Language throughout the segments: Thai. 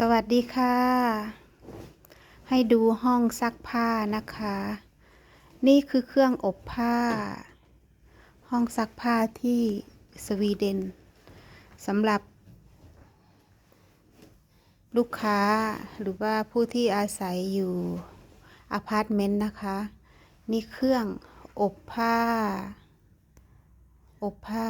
สวัสดีค่ะ ให้ดูห้องซักผ้านะคะ นี่คือเครื่องอบผ้า ห้องซักผ้าที่สวีเดนสำหรับ ลูกค้าหรือว่าผู้ที่อาศัยอยู่อพาร์ตเมนต์นะคะ นี่เครื่องอบผ้า อบผ้า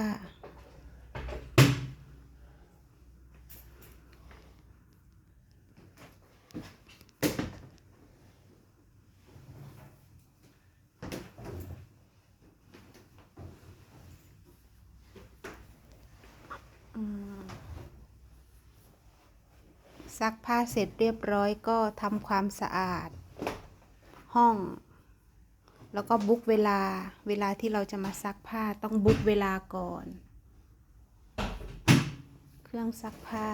ซักผ้าเสร็จเรียบร้อยก็ทำความสะอาด ห้อง แล้วก็บุ๊กเวลา เวลาที่เราจะมาซักผ้าต้องบุ๊กเวลาก่อน เครื่องซักผ้า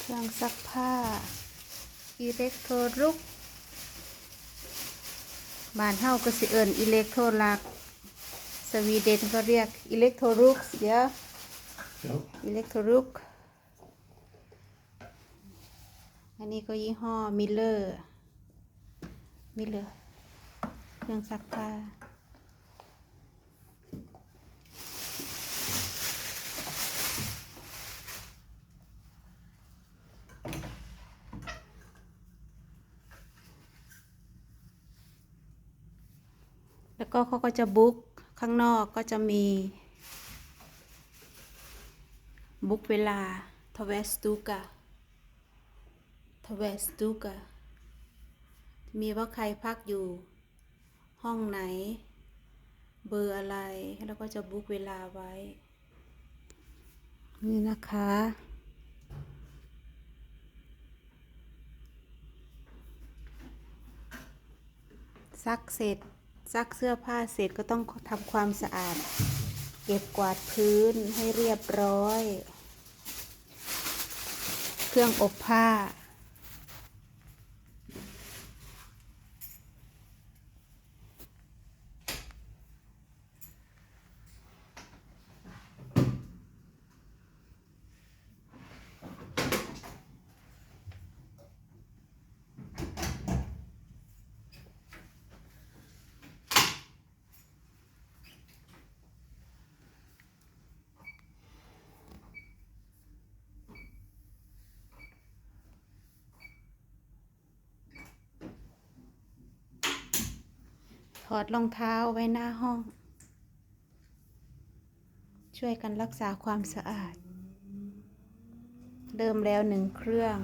เครื่องซักผ้า อิเล็กโทรลุกบ้านเฮาก็สิเอิ้นอิเล็กโทรลัก สวีเดนก็เรียกอิเล็กโทรลุกเดี๋ยว Ja. อิเล็กโทรลุกอันนี้ก็ยี่ห้อมิลเลอร์มิลเลอร์เครื่องซักผ้า แล้วก็เขาก็จะบุ๊กข้างนอกก็จะมี บุ๊กเวลาทเวสตูกาทเวสตูกามีว่าใครพักอยู่ ห้องไหน เบอร์อะไร แล้วก็จะบุ๊กเวลาไว้ นี่นะคะซักเสร็จ ซักเสื้อผ้าเสร็จก็ต้องทำความสะอาด เก็บกวาดพื้นให้เรียบร้อย เครื่องอบผ้า ถอดรองเท้าไว้หน้าห้อง ช่วยกันรักษาความสะอาด เริ่มแล้วหนึ่งเครื่อง